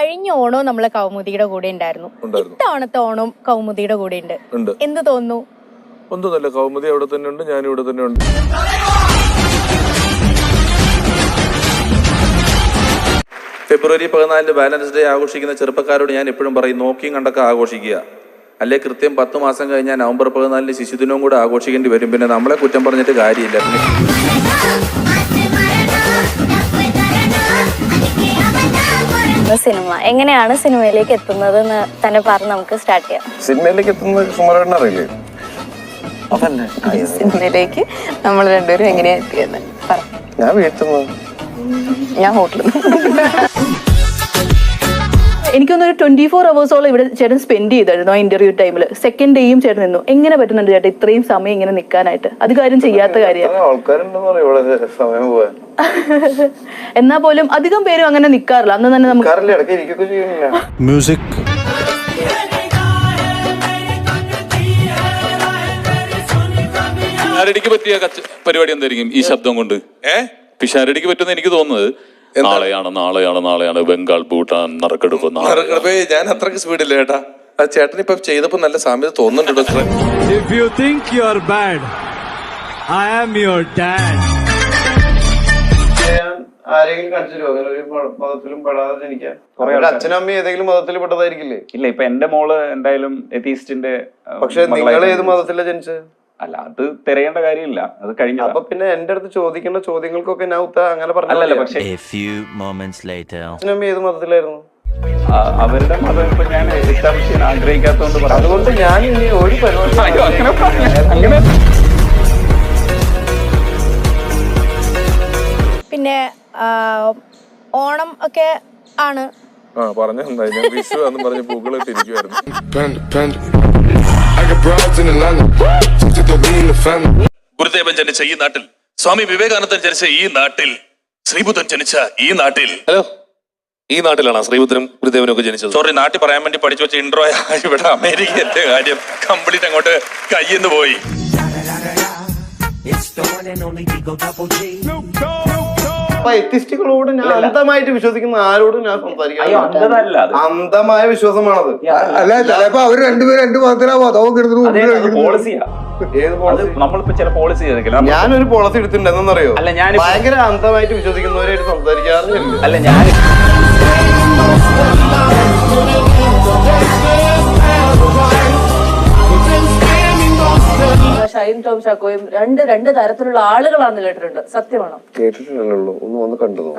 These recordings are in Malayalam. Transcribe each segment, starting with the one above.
കഴിഞ്ഞ ഓണവും നമ്മളെ കൗമുദിയുടെ കൂടെ ഉണ്ടായിരുന്നു. ഉണ്ടായിരുന്നു. ഇത്തവണത്തെ ഓണവും കൗമുദിയുടെ കൂടെ ഉണ്ട്. ഉണ്ട്. എന്ത് തോന്നുന്നു? ഒന്നുമല്ല കൗമുദി അവിടെ തന്നെ ഉണ്ട് ഞാൻ ഇവിടെ തന്നെ ഉണ്ട്. ഫെബ്രുവരി പതിനാലിന് ബാലൻസ് ഡേ ആഘോഷിക്കുന്ന ചെറുപ്പക്കാരോട് ഞാൻ എപ്പോഴും പറയും നോക്കിയും കണ്ടൊക്കെ ആഘോഷിക്കുക. അല്ലെ കൃത്യം പത്ത് മാസം കഴിഞ്ഞാൽ നവംബർ പതിനാലിന് ശിശുദിനവും കൂടെ ആഘോഷിക്കേണ്ടി വരും. പിന്നെ നമ്മളെ കുറ്റം പറഞ്ഞിട്ട് കാര്യമില്ല. പിന്നെ സിനിമ? എങ്ങനെയാണ് സിനിമയിലേക്ക് എത്തുന്നത് എന്ന് തന്നെ പറഞ്ഞ് നമുക്ക് സ്റ്റാർട്ട് ചെയ്യാം. സിനിമയിലേക്ക് എത്തുന്നത് അറിയില്ലേ? അതല്ലേ സിനിമയിലേക്ക് നമ്മൾ രണ്ടുപേരും എങ്ങനെയാ എത്തിയെന്ന് പറ. ഞാൻ വീട്ടിൽ നിന്ന്. ഞാൻ ഹോട്ടലിൽ എനിക്കൊന്നൊരു ട്വന്റി ഫോർ അവേഴ്സോളം ഇവിടെ ചേട്ടൻ സ്പെൻഡ് ചെയ്തായിരുന്നു ആ ഇന്റർവ്യൂ ടൈമിൽ സെക്കൻഡ് ഡേയും ചേട്ടൻ നിന്നു. എങ്ങനെ പറ്റുന്നുണ്ട് ചേട്ടൻ ഇത്രയും സമയം ഇങ്ങനെ നിൽക്കാനായിട്ട് അത് കാര്യം ചെയ്യാത്ത കാര്യമാണ് എന്നാ പോലും അധികം പേരും അങ്ങനെ നിൽക്കാറില്ല അന്ന് തന്നെ നമുക്ക് പിഷാരടിക്ക് പറ്റിയ പരിപാടി എന്തായിരിക്കും ഈ ശബ്ദം കൊണ്ട്? ഏ? പിഷാരടിക്ക് പറ്റുന്ന എനിക്ക് തോന്നുന്നത് നാളെയാണ് നാളെയാണ് നാളെയാണ് ബംഗാൾ ഭൂട്ടാൻ നറുക്കെടുപ്പ് നാളെ ഞാൻ അത്രയ്ക്ക് സ്പീഡില്ല ചേട്ടാ. ആ ചേട്ടൻ ഇപ്പൊ ചെയ്തപ്പോ നല്ല സാമ്യത തോന്നുന്നുണ്ട് ഡോക്ടറെ if you think you are bad i am your dad. ആരെങ്കിലും കാണിച്ചു അങ്ങനെ ഒരു മതത്തിലും പെടാതെ ജനിക്കാൻ? അവരുടെ അച്ഛനും അമ്മയും ഏതെങ്കിലും മതത്തിൽ പെട്ടതായിരിക്കില്ലേ? ഇല്ല ഇപ്പൊ എന്റെ മോൾ എന്തായാലും എത്തീസ്റ്റിന്റെ പക്ഷെ നിങ്ങൾ ഏത് മതത്തിലാണ് ജനിച്ചത്? അല്ല അത് തിരയേണ്ട കാര്യമില്ല. അത് കഴിഞ്ഞ അപ്പൊ പിന്നെ എന്റെ അടുത്ത് ചോദിക്കേണ്ട ചോദ്യങ്ങൾക്കൊക്കെ ഞാൻ ഉത്തരം അങ്ങനെ അല്ലല്ല പക്ഷേ അച്ഛനും ഏത് മതത്തിലായിരുന്നു? അവരുടെ മതം ഇപ്പൊ ഞാൻ എസ്റ്റാബ്ലിഷ് ആഗ്രഹിക്കാത്തതുകൊണ്ട് പറഞ്ഞു. അതുകൊണ്ട് ഞാൻ ഇനി ഒരു പരിപാടി അയ്യോ, അങ്ങനെ പറഞ്ഞ- പിന്നെ ഓണം ഒക്കെ ആണ്. ആ പറഞ്ഞു എന്തായാലും വിഷു എന്ന് പറഞ്ഞ് ഇരിക്കുവായിരുന്നു. ഗുരുദേവൻ ജനിച്ച ഈ നാട്ടിൽ സ്വാമി വിവേകാനന്ദൻ ജനിച്ച ഈ നാട്ടിൽ ശ്രീബുദ്ധൻ ജനിച്ച ഈ നാട്ടിൽ. ഹലോ ഈ നാട്ടിലാണ് ശ്രീബുദ്ധനും ഗുരുദേവനും ഒക്കെ ജനിച്ചത്? സോറി നാട്ടിൽ പറയാൻ വേണ്ടി പഠിച്ചു വെച്ച ഇൻട്രോ ഇവിടെ അമേരിക്കന്റെ കാര്യം കംപ്ലീറ്റ് അങ്ങോട്ട് കയ്യിന്ന് പോയി. എത്തിസ്റ്റുകളോട് ഞാൻ അന്ധമായിട്ട് വിശ്വസിക്കുന്ന ആരോടും ഞാൻ സംസാരിക്കാം അന്ധമായ വിശ്വാസമാണത്. അല്ല ചിലപ്പോ അവർ രണ്ടുപേരും രണ്ടു മതത്തിലാവും അതോ കിടന്നു പോളിസിയാ? നമ്മളിപ്പോ ചില പോളിസി ഞാനൊരു പോളിസി എടുത്തിട്ടുണ്ടെന്നറിയോ? അല്ല, ഞാൻ ഭയങ്കര അന്ധമായിട്ട് വിശ്വസിക്കുന്നവരായിട്ട് സംസാരിക്കാറില്ല. അല്ല ഞാൻ ഷൈൻ ടോം രണ്ട് രണ്ട് തരത്തിലുള്ള ആളുകളാണെന്ന് കേട്ടിട്ടുണ്ട്. സത്യമാണോ? കേട്ടിട്ടില്ലല്ലോ ഒന്ന് വന്ന് കണ്ടതോ?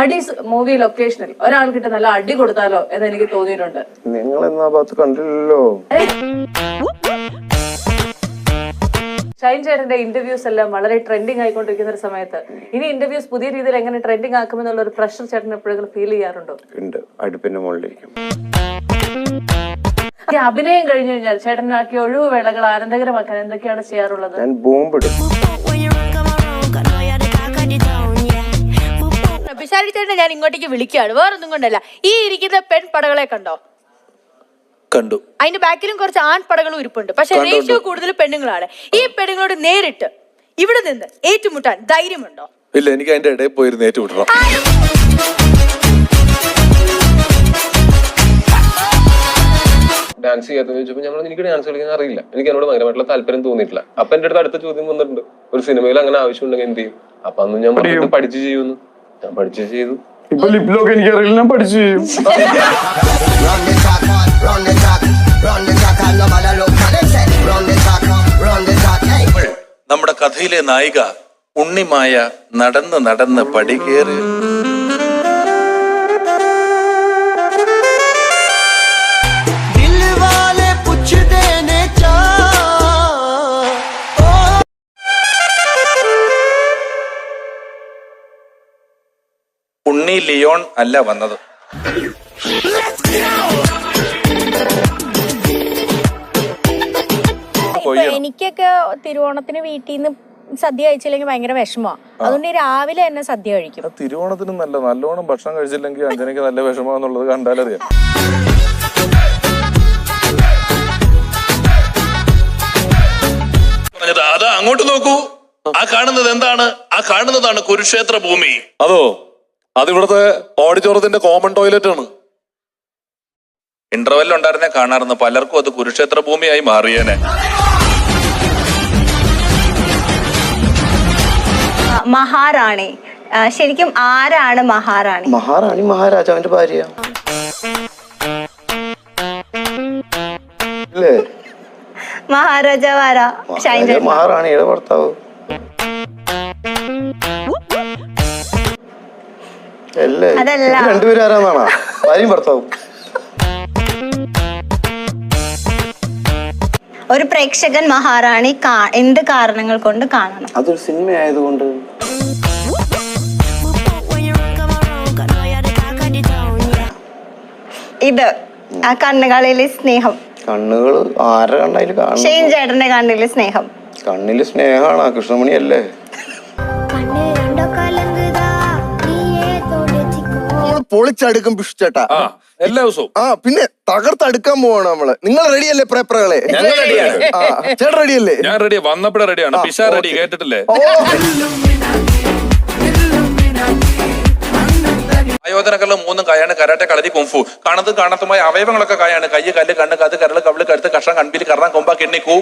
അടി മൂവി ലൊക്കേഷനിൽ ഒരാൾക്കിട്ട് നല്ല അടി കൊടുത്താലോ എന്ന് എനിക്ക് തോന്നിയിട്ടുണ്ട്. നിങ്ങൾ എന്നാ ഭാഗത്ത് കണ്ടില്ലല്ലോ. ഷൈൻ ചേട്ടന്റെ ഇന്റർവ്യൂസ് എല്ലാം വളരെ ട്രെൻഡിങ് ആയിക്കൊണ്ടിരിക്കുന്ന ഒരു സമയത്ത്. ഇനി ഇന്റർവ്യൂസ് പുതിയ രീതിയിൽ എങ്ങനെ ട്രെൻഡിങ് ആക്കുമെന്നുള്ള ഒരു പ്രഷർ ചേട്ടൻ എപ്പോഴെങ്കിലും ഫീൽ ചെയ്യാറുണ്ടോ? ഉണ്ട്. അടുപ്പിന്റെ മുകളിലിരിക്കും. ഈ അഭിനയം കഴിഞ്ഞു കഴിഞ്ഞാൽ ചേട്ടനാക്കിയ ഒഴിവ് വേളകൾ ആനന്ദകരമാക്കാൻ എന്തൊക്കെയാണ് ചെയ്യാറുള്ളത്? ഞാൻ ബോംബിടും പിഷാരി ചേട്ടനെ ഞാൻ ഇങ്ങോട്ടേക്ക് വിളിക്കുകയാണ്. വേറൊന്നും കൊണ്ടല്ല. ഈ ഇരിക്കുന്ന പെൺപടകളെ കണ്ടോ? കണ്ടു. അതിന്റെ ബാക്കിലും കുറച്ച് ആൺപടകളും ഇരിപ്പുണ്ട്. പക്ഷെ റേഷ്യോ. കൂടുതൽ പെണ്ണുങ്ങളാണ്. ഈ പെണ്ണുങ്ങളോട് നേരിട്ട് ഇവിടെ നിന്ന് ഏറ്റുമുട്ടാൻ ധൈര്യമുണ്ടോ? ഇല്ല എനിക്ക് അതിന്റെ ഇടയിൽ പോയിരുന്നു ഏറ്റുമുട്ടണം. ഡാൻസ് ചെയ്യാത്തെന്ന് ചോദിച്ചപ്പോൾ ഞങ്ങൾ എനിക്ക് ഡാൻസ് കളിക്കാൻ അറിയില്ല. എനിക്ക് എന്നോട് ഭയങ്കരമായിട്ടുള്ള താല്പര്യം തോന്നിയിട്ടില്ല. അപ്പൊ എന്റെ അടുത്ത് അടുത്ത ചോദ്യം വന്നിട്ടുണ്ട്. ഒരു സിനിമയിൽ അങ്ങനെ ആവശ്യമുണ്ടെങ്കിൽ എന്ത് ചെയ്യും? അപ്പൊ അന്ന് ഞാൻ പഠിച്ചു ചെയ്യുന്നു. ഞാൻ പഠിച്ചു ചെയ്തു. ഇപ്പൊ ലിപ്പിലൊക്കെ എനിക്ക് അറിയില്ല ഞാൻ പഠിച്ചു ചെയ്യും. നമ്മുടെ കഥയിലെ നായിക ഉണ്ണിമായ നടന്ന് നടന്ന് പടികേറി ഉണ്ണി ലിയോൺ അല്ല വന്നത്. ഇപ്പൊ എനിക്കൊക്കെ തിരുവോണത്തിന് വീട്ടിൽ നിന്ന് സദ്യ കഴിച്ചില്ലെങ്കിൽ ഭയങ്കര വിഷമമാണ് അതുകൊണ്ട് രാവിലെ തന്നെ സദ്യ കഴിക്കും. തിരുവോണത്തിന് നല്ല നല്ലോണം ഭക്ഷണം കഴിച്ചില്ലെങ്കിൽ അഞ്ജനയ്ക്ക് നല്ല വിഷമാന്നുള്ളത് കണ്ടാലറിയാം പറഞ്ഞത് അത് അങ്ങോട്ട് നോക്കൂ. ആ കാണുന്നത് എന്താണ്? ആ കാണുന്നതാണ് കുരുക്ഷേത്ര ഭൂമി. അതോ? അത് ഇവിടുത്തെ ഓഡിറ്റോറിയത്തിന്റെ കോമൺ ടോയ്ലറ്റ് ആണ്. ഇന്റർവെൽ ഉണ്ടായിരുന്നെ കാണാറുണ്ട്. പലർക്കും അത് കുരുക്ഷേത്ര ഭൂമിയായി മാറിയേനെ. മഹാറാണി. ആ, ശരിക്കും ആരാണ് മഹാറാണി? മഹാറാണി മഹാരാജാവിന്റെ ഭാര്യ. അല്ലേ? മഹാരാജാവ് ആരാ? ഷൈൻ മഹാറാണിയുടെ ഭർത്താവ്. അതല്ല. ഇത് രണ്ടുപേരും ആരാന്നാണോ? ഭാര്യയും ഭർത്താവും. ഒരു പ്രേക്ഷകൻ മഹാറാണി എന്ത് കാരണങ്ങൾ കൊണ്ട് കാണണം? അതൊരു സിനിമ ആയതുകൊണ്ട് ഇത് ആ കണ്ണുകളിലെ സ്നേഹം. കണ്ണുകൾ ആരുടെ കണ്ണായാലും ചേട്ടന്റെ കണ്ണിലെ സ്നേഹം. കണ്ണിൽ സ്നേഹമാണ്. കൃഷ്ണമണി അല്ലേ പൊളിച്ചടുക്കും പിഷ്ചേട്ടാ ആ എല്ലാ ദിവസവും ആ പിന്നെ തകർത്തടുക്കാൻ പോവാണ് നമ്മൾ നിങ്ങൾ റെഡിയല്ലേ പ്രേപ്പറുകളെ ഞങ്ങൾ റെഡിയാണ്. ചേട്ടൻ റെഡിയല്ലേ ഞാൻ റെഡി വന്നപ്പോഴേ റെഡിയാണ് പിഷാ റെഡി കേട്ടിട്ടില്ലേ ആയോധനകളിലും മൂന്നും കായാണ് കരാട്ടെ കളരി കുംഫു കണത് കാണത്തുമായ അവയവങ്ങളൊക്കെ കായാണ് കയ്യ് കല്ല് കണ്ണ് കത് കരൾ കവിൾ കഴുത്ത് കഷ്ണം കൺപിൽ കറണം കൊമ്പ കിണ്ണിക്കൂ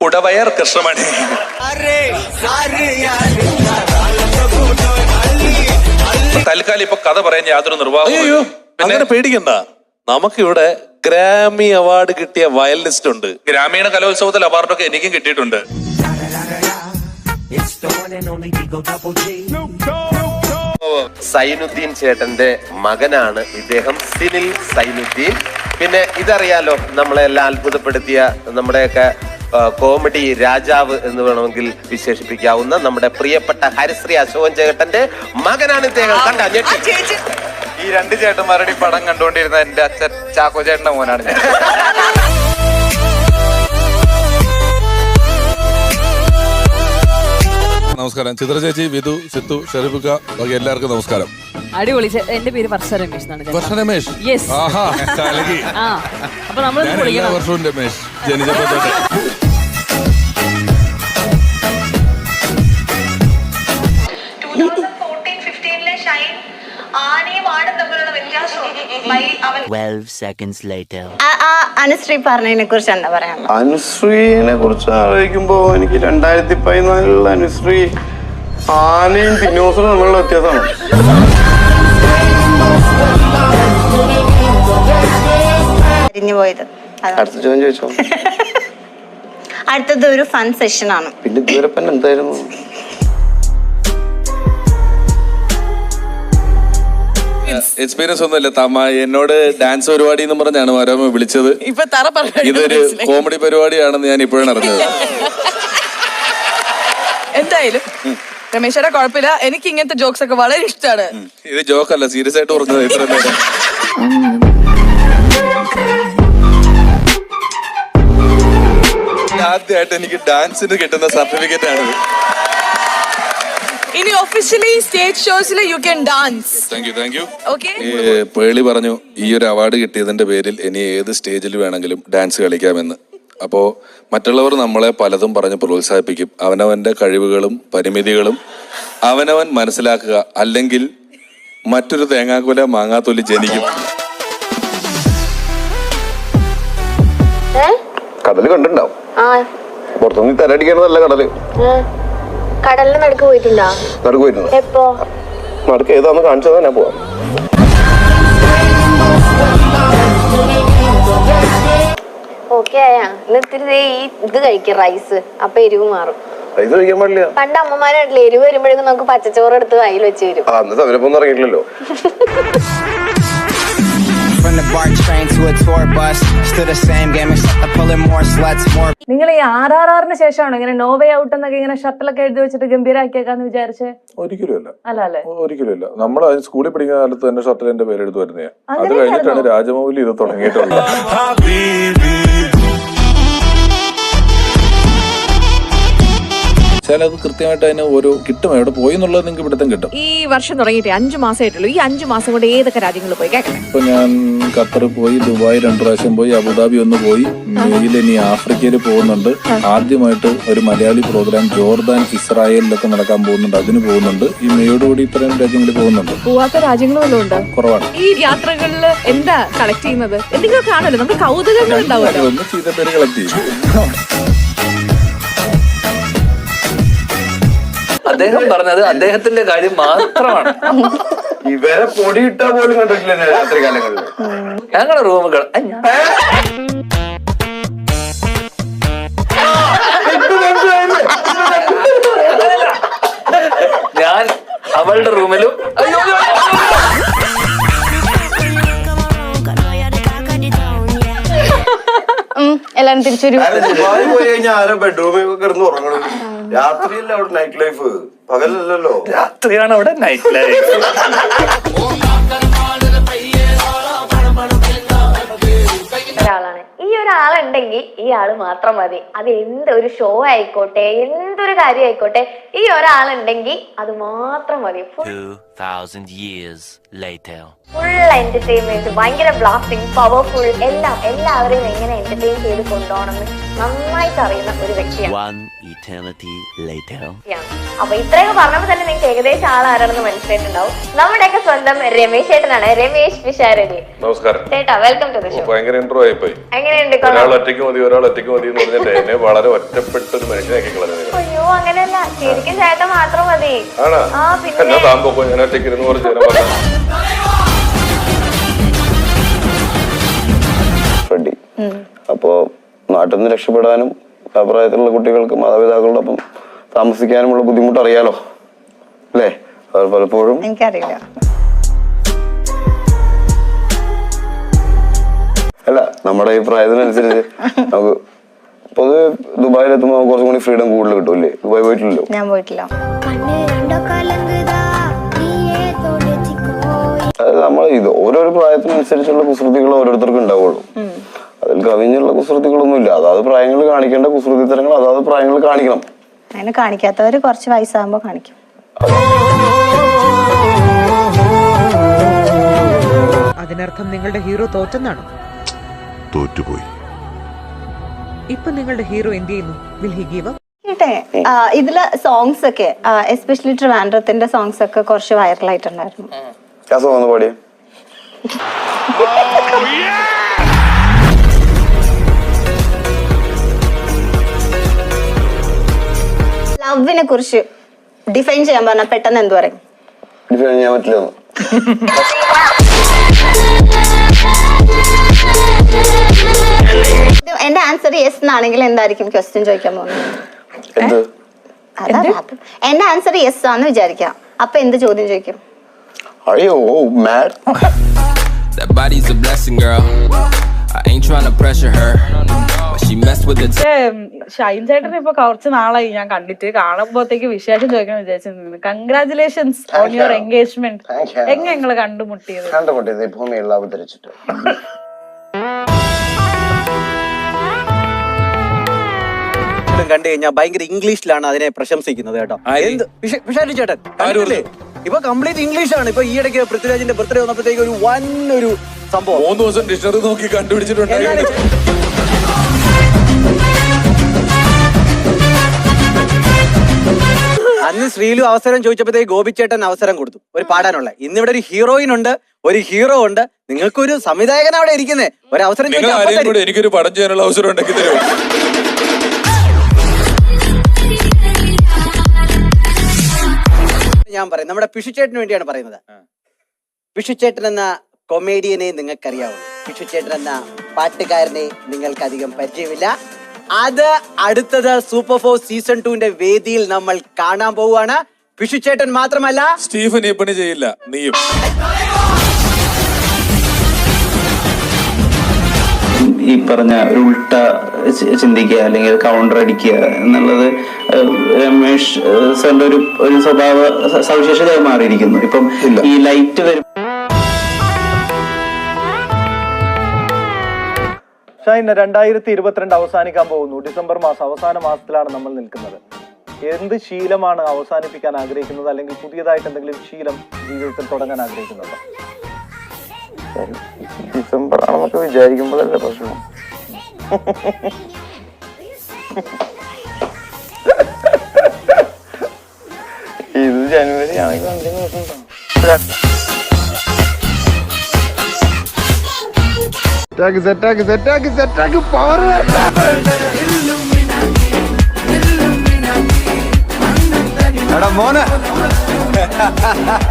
കുടവയർ കൃഷ്ണമണി തൽക്കാലം ഇപ്പൊ കഥ പറയാൻ യാതൊരു അയ്യോ നിർവാഹവും അങ്ങനെ പേടിക്കണ്ട. നമുക്കിവിടെ ഗ്രാമി അവാർഡ് കിട്ടിയ വയലിനിസ്റ്റ് ഉണ്ട്. ഗ്രാമീണ കലോത്സവത്തിൽ അവാർഡൊക്കെ എനിക്കും കിട്ടിയിട്ടുണ്ട്. സൈനുദ്ദീൻ ചേട്ടന്റെ മകനാണ് ഇദ്ദേഹം സിനിൽ സൈനുദ്ദീൻ. പിന്നെ ഇതറിയാലോ നമ്മളെല്ലാം അത്ഭുതപ്പെടുത്തിയ നമ്മുടെയൊക്കെ കോമഡി രാജാവ് എന്ന് വേണമെങ്കിൽ വിശേഷിപ്പിക്കാവുന്ന നമ്മുടെ പ്രിയപ്പെട്ട ഹരിശ്രീ അശോകൻ ചേട്ടന്റെ മകനാണ് ഇദ്ദേഹം. കണ്ട ഞെട്ടി. ഈ രണ്ട് ചേട്ടന്മാരുടെ ഈ പടം കണ്ടുകൊണ്ടിരുന്ന എന്റെ അച്ഛൻ ചാക്കോ ചേട്ടന്റെ മോനാണ് ഞാൻ. നമസ്കാരം. ചിത്ര ചേച്ചി വിധു സിത്തു ഷെറിഫുക്ക ബാക്കി എല്ലാവർക്കും നമസ്കാരം. അടിപൊളി. എന്റെ പേര് വർഷ രമേശ് എന്നാണ് വർഷ രമേശ്? യെസ് ആഹാ കലകി ആ അപ്പൊ നമ്മൾ ഞാൻ എല്ലാ വർഷവും രമേഷ് ജനിച്ചപ്പോ തൊട്ട്. അനുശ്രീ പറഞ്ഞതിനെ കുറിച്ച് എന്താ പറയാൻ അനുശ്രീനെ കുറിച്ച് ആലോചിക്കുമ്പോ എനിക്ക് രണ്ടായിരത്തി പതിനാലിലുള്ള അനുശ്രീ ആനയും പിന്നോസും തമ്മിലുള്ള വ്യത്യാസമാണ്. അരിഞ്ഞു പോയത്. അതാ. അടുത്ത ചോദ്യം ചോദിച്ചോ? അടുത്തത് ഒരു ഫൺ സെഷൻ ആണ്. പിന്നെ ദൂരപ്പൻ എന്തായിരുന്നു? എക്സ്പീരിയൻസ് ഒന്നുമില്ല. തമ്മ എന്നോട് ഡാൻസ് പരിപാടി എന്ന് പറഞ്ഞാണ് മനോരമ വിളിച്ചത്. ഇപ്പൊ തറ പറഞ്ഞു ഇതൊരു കോമഡി പരിപാടിയാണെന്ന് ഞാൻ ഇപ്പോഴാണ് അറിഞ്ഞത്. എന്തായാലും രമേശേട്ടാ കുഴപ്പമില്ല. എനിക്ക് ഇങ്ങനത്തെ ജോക്സ് ഒക്കെ വളരെ ഇഷ്ടമാണ്. ഇത് ജോക്ക് അല്ല സീരിയസ് ആയിട്ട് പറഞ്ഞത് ഇത്ര നേരം. ആദ്യമായിട്ട് എനിക്ക് ഡാൻസിന് കിട്ടുന്ന സർട്ടിഫിക്കറ്റ് ആണ് ഇനി officially stage ഷോസിൽ you can dance thank you thank you okay Pearle പറഞ്ഞു ഈ ഒരു അവാർഡ് കിട്ടിയതിന്റെ പേരിൽ ഇനി ഏത് സ്റ്റേജിൽ വേണമെങ്കിലും ഡാൻസ് കളിക്കാമെന്ന്. അപ്പോ മറ്റുള്ളവർ നമ്മളെ പലതും പറഞ്ഞ് പ്രോത്സാഹിപ്പിക്കും. അവനവന്റെ കഴിവുകളും പരിമിതികളും അവനവൻ മനസ്സിലാക്കുക. അല്ലെങ്കിൽ മറ്റൊരു തേങ്ങാക്കുല മാങ്ങാത്തൊലി ജനിക്കും. കടൽ കണ്ടിണ്ടാവും ആ. പുറത്തുനിന്ന് തലടിക്കണതല്ല കടൽ. നടുക്ക് പോയിട്ടുണ്ടോ? നടക്ക് പോയിട്ടുണ്ട്. എപ്പോ? നടക്ക് ഏതാന്ന് പോവാം. ഓക്കെ ആയാ. ഈ ഇത് കഴിക്കും റൈസ് അപ്പൊ എരിവ് മാറും. ഇത് കഴിക്കാൻ പാടില്ല. പണ്ട് അമ്മമാരായിട്ടില്ല എരിവ് വരുമ്പോഴേക്കും നമുക്ക് പച്ചച്ചോറ് എടുത്ത് വായിൽ വെച്ച് വരും ആ അന്ന് സമരപ്പൊന്നും ഇറങ്ങിയിട്ടില്ലല്ലോ. BART train to a tour bus, still the same game except I'm pulling more sluts, more നിങ്ങൾ ഈ ആർ ആർ ആറിന് ശേഷമാണോ ഇങ്ങനെ നോവേ ഔട്ട് എന്നൊക്കെ ഇങ്ങനെ ഷട്ടിലൊക്കെ എഴുതി വെച്ചിട്ട് ഗംഭീരാക്കിയേക്കാന്ന് വിചാരിച്ചേ? ഒരിക്കലും അല്ല അല്ല അല്ലേ? ഒരിക്കലും ഇല്ല. നമ്മൾ സ്കൂളിൽ പഠിക്കുന്ന കാലത്ത് തന്നെ ഷട്ടിൽ എന്റെ പേരെടുത്ത് വരുന്നേ അത്? കഴിഞ്ഞിട്ടാണ് രാജമൗലി ഇത് തുടങ്ങിയിട്ടുള്ളത്. പോയാൽ അത് കൃത്യമായിട്ട് അതിന് ഓരോ കിട്ടും. എവിടെ പോയി എന്നുള്ളത് നിങ്ങൾക്ക് ഇവിടുത്തെ കിട്ടും. ഈ വർഷം തുടങ്ങിയിട്ട് അഞ്ചു മാസമായിട്ടുള്ളൂ ഈ അഞ്ചു മാസം കൊണ്ട് ഏതൊക്കെ രാജ്യങ്ങളിൽ പോയി? കേൾക്കണം ഇപ്പൊ ഞാൻ ഖത്തർ പോയി ദുബായ് രണ്ടു പ്രാവശ്യം പോയി അബുദാബി ഒന്ന് പോയി. മെയിൽ ഇനി ആഫ്രിക്കയിൽ പോകുന്നുണ്ട്. ആദ്യമായിട്ട് ഒരു മലയാളി പ്രോഗ്രാം ജോർദാൻ ഇസ്രായേലിലൊക്കെ നടക്കാൻ പോകുന്നുണ്ട്. അതിന് പോകുന്നുണ്ട്. ഈ മെയ്യോടുകൂടി ഇത്രയും രാജ്യങ്ങളിൽ പോകുന്നുണ്ട്. പോവാത്ത രാജ്യങ്ങളും ഉണ്ട്? കുറവാണ്. ഈ യാത്രകളിൽ എന്താ കളക്ട് ചെയ്യുന്നത്? എന്തെങ്കിലും കാണുമല്ലോ. നമുക്ക് കൗതുകങ്ങൾ ഉണ്ടാവുമല്ലോ. ഒന്ന് ചെയ്ത പേര് കളക്ട് ചെയ്യും അദ്ദേഹം പറഞ്ഞത് അദ്ദേഹത്തിന്റെ കാര്യം മാത്രമാണ്. ഇവരെ പൊടിയിട്ട പോലും കണ്ടിട്ടില്ല ഞാൻ രാത്രി കാലങ്ങളിൽ. ഞങ്ങളുടെ റൂമുകൾ ഞാൻ അവളുടെ റൂമിലും അയ്യോ. എല്ലാരും തിരിച്ചൊരു ദുബായി പോയി കഴിഞ്ഞാൽ ആരും ബെഡ്റൂമിൽ കിടന്ന് ഉറങ്ങണം. രാത്രിയല്ല അവിടെ നൈറ്റ് ലൈഫ് പകലല്ലല്ലോ. രാത്രിയാണ് അവിടെ നൈറ്റ് ലൈഫ് ഒരാളാണ്. ഈ ഒരാളുണ്ടെങ്കിൽ ഈ ആൾ മാത്രം മതി. അത് എന്ത് ഒരു ഷോ ആയിക്കോട്ടെ എന്തൊരു കാര്യം ആയിക്കോട്ടെ ഈ ഒരാളുണ്ടെങ്കിൽ അത് മാത്രം മതി. Full 2000 years later. Full entertainment ഭയങ്കര ബ്ലാസ്റ്റിംഗ് പവർഫുൾ എല്ലാം. എല്ലാവരെയും എങ്ങനെ എന്റർടൈൻ ചെയ്ത് കൊണ്ടുപോകണമെന്ന് നന്നായിട്ട് അറിയുന്ന ഒരു വ്യക്തിയാണ്. Eternity later. Yeah. അപ്പൊ ഇത്രയൊക്കെ പറഞ്ഞപ്പോ തന്നെ നിങ്ങൾക്ക് ഏകദേശം ആളാരാണെന്ന് മനസ്സിലായിട്ടുണ്ടാവും. നമ്മുടെയൊക്കെ സ്വന്തം രമേശ് ചേട്ടനാണ്. രമേശ് പിഷാരടി. നമസ്കാരം. ചേട്ടാ വെൽക്കം ടു ദ ഷോ ഭയങ്കര ഇൻട്രോ ആയിപ്പോയി. എങ്ങനെയുണ്ട് ഒരാൾ കൊള്ളാം? ഒറ്റയ്ക്ക് മതി ഒരാൾ ഒറ്റയ്ക്ക് മതി എന്ന് പറഞ്ഞിട്ട് എന്നെ വളരെ ഒറ്റപ്പെട്ട ഒരു മനുഷ്യനാക്കി കളഞ്ഞു. അയ്യോ അങ്ങനെയല്ല. ശരിക്കും ചേട്ടൻ മാത്രം മതി. ആ പിന്നെ എന്നാ താമ്പോ ഞാൻ ഒറ്റയ്ക്ക് ഇരുന്ന് കുറച്ച് നേരം പറഞ്ഞു അപ്പോ നാട്ടിൽ നിന്ന് രക്ഷപ്പെടാനും ആ പ്രായത്തിലുള്ള കുട്ടികൾക്ക് മാതാപിതാക്കളുടെ ഒപ്പം താമസിക്കാനുമുള്ള ബുദ്ധിമുട്ട് അറിയാലോ അല്ലേ? അവർ പലപ്പോഴും എനിക്കറിയില്ല. അല്ല നമ്മുടെ ഈ പ്രായത്തിനനുസരിച്ച് നമുക്ക് പൊതുവെ ദുബായിലെത്തുമ്പോൾ എത്തുമ്പോൾ കുറച്ചും കൂടി ഫ്രീഡം കൂടുതൽ കിട്ടുമല്ലേ ദുബായ് പോയിട്ടില്ലല്ലോ? ഞാൻ പോയിട്ടില്ല. നമ്മൾ ഇത് ഓരോരോ പ്രായത്തിനനുസരിച്ചുള്ള കുസൃതികൾ ഓരോരുത്തർക്കും ഉണ്ടാവുള്ളൂ. കവിഞ്ഞുള്ള കുസൃതികളൊന്നുമില്ല അതാത് പ്രായങ്ങൾ കാണിക്കേണ്ട കുസൃതി തരങ്ങൾ അതാത് പ്രായങ്ങൾ കാണിക്കണം അങ്ങനെ കാണിക്കാത്തവര് കുറച്ച് വയസ്സാകുമ്പോ കാണിക്കും അതിനർത്ഥം നിങ്ങളുടെ ഹീറോ തോറ്റെന്നാണോ തോറ്റുപോയി ഇപ്പൊ നിങ്ങളുടെ ഹീറോ എന്ത് ചെയ്യുന്നു വിൽ ഹി ഗീവ് കേട്ടെ ഇതിലെ സോങ്സ് ഒക്കെ എസ്പെഷ്യലി ട്രിവാൻഡ്രത്തിന്റെ സോങ്സ് ഒക്കെ കുറച്ച് വൈറലായിട്ടുണ്ടായിരുന്നു ആ സോങ് ഒന്ന് പാടിയേ ലവിനെ കുറിച്ച് ഡിഫൈൻ ചെയ്യാൻ പറഞ്ഞാൽ പെട്ടെന്ന് എന്ത് പറയും? ഡിഫൈൻ ചെയ്യാൻ പറ്റില്ല. എന്റെ ആൻസർ യെസ് എന്നാണെങ്കിൽ എന്തായിരിക്കും ക്വസ്റ്റ്യൻ ചോദിക്കാൻ പോകുന്നത്? എന്ത്? അതാ അപ്പം എന്റെ ആൻസർ യെസ് ആണെന്ന് വിചാരിക്കാം. അപ്പൊ എന്ത് ചോദ്യം ചോദിക്കും? അയ്യോ mad That body's a blessing, girl. I ain't trying to pressure her. But she messed with the Shine ചേട്ടനെ ഇപ്പൊ കുറച്ച് നാളായി. ഞാൻ കണ്ടിട്ട് കാണുമ്പോഴത്തേക്ക് വിശേഷം ചോദിക്കാൻ വിചാരിച്ചിരുന്നു. കൺഗ്രാചുലേഷൻസ് ഓൺ യുവർ എൻഗേജ്മെന്റ് എങ്ങനെ ഞങ്ങൾ കണ്ടുമുട്ടിയത്? കണ്ടുമുട്ടിയത്? ഭൂമിയിൽ അവതരിച്ചിട്ട് കണ്ടു കഴിഞ്ഞാൽ ഭയങ്കര ഇംഗ്ലീഷിലാണ് അതിനെ പ്രശംസിക്കുന്നത് കേട്ടോ. എന്ത്? പിഷ- ചേട്ടൻ. ഇപ്പൊ കംപ്ലീറ്റ് ഇംഗ്ലീഷാണ് ഇപ്പൊ ഈ ഇടയ്ക്ക് പൃഥ്വിരാജിന്റെ ബർത്ത്ഡേ വന്നപ്പോഴത്തേക്ക് ഒരു വൻ ഒരു സംഭവം. മൂന്ന് ദിവസം ഡിക്ഷണറി നോക്കി കണ്ടുപിടിച്ചിട്ടുണ്ടായി അന്ന് ശ്രീലു അവസരം ചോദിച്ചപ്പോഴത്തേക്ക് ഗോപിച്ചേട്ടൻ അവസരം കൊടുത്തു. ഒരു പാടാനുള്ള. ഇന്നിവിടെ ഒരു ഹീറോയിൻ ഉണ്ട് ഒരു ഹീറോ ഉണ്ട്. നിങ്ങൾക്കൊരു സംവിധായകൻ അവിടെ ഇരിക്കുന്നേ. ഒരു അവസരം എനിക്കൊരു പടം ചെയ്യാനുള്ള അവസരം ഉണ്ടെങ്കിൽ ഞാൻ പറയും. നമ്മുടെ പിഷുച്ചേട്ടന് വേണ്ടിയാണ് പറയുന്നത്. പിഷുച്ചേട്ടൻ എന്ന കൊമേഡിയനെ നിങ്ങൾക്കറിയാവുള്ളൂ പിഷുച്ചേട്ടൻ എന്ന പാട്ടുകാരനെ നിങ്ങൾക്ക് അധികം പരിചയമില്ല. അത് അടുത്തത് സൂപ്പർ ഫോർ സീസൺ ടുവിന്റെ വേദിയിൽ നമ്മൾ കാണാൻ പോവുകയാണ്. പിഷുച്ചേട്ടൻ മാത്രമല്ല. സ്റ്റീഫൻ ഈ പണി ചെയ്യില്ല. നീയും. ഈ പറഞ്ഞ ഒരു ഉൾട്ട ചിന്തിക്കുക അല്ലെങ്കിൽ കൗണ്ടർ അടിക്കുക എന്നുള്ളത് രമേഷ് സാറിന്റെ ഒരു ഒരു സ്വഭാവ സവിശേഷതയായി മാറിയിരിക്കുന്നു. ഇപ്പം ഈ ലൈറ്റ് വരും ഷൈൻ രണ്ടായിരത്തി ഇരുപത്തിരണ്ട് അവസാനിക്കാൻ പോകുന്നു. ഡിസംബർ മാസം അവസാന മാസത്തിലാണ് നമ്മൾ നിൽക്കുന്നത്. എന്ത് ശീലമാണ് അവസാനിപ്പിക്കാൻ ആഗ്രഹിക്കുന്നത്? അല്ലെങ്കിൽ പുതിയതായിട്ട് എന്തെങ്കിലും ശീലം ജീവിതത്തിൽ തുടങ്ങാൻ ആഗ്രഹിക്കുന്നുണ്ടോ? ഡിസംബർ ആണെന്നൊക്കെ വിചാരിക്കുമ്പോഴല്ലേ പ്രശ്നം. ഇത് ജനുവരി ആണെങ്കിൽ അഞ്ച് ദിവസം സെറ്റാക്ക് സെറ്റാക്ക് സെറ്റാക്ക് സെറ്റാക്ക് പവർ എടാ മോനെ.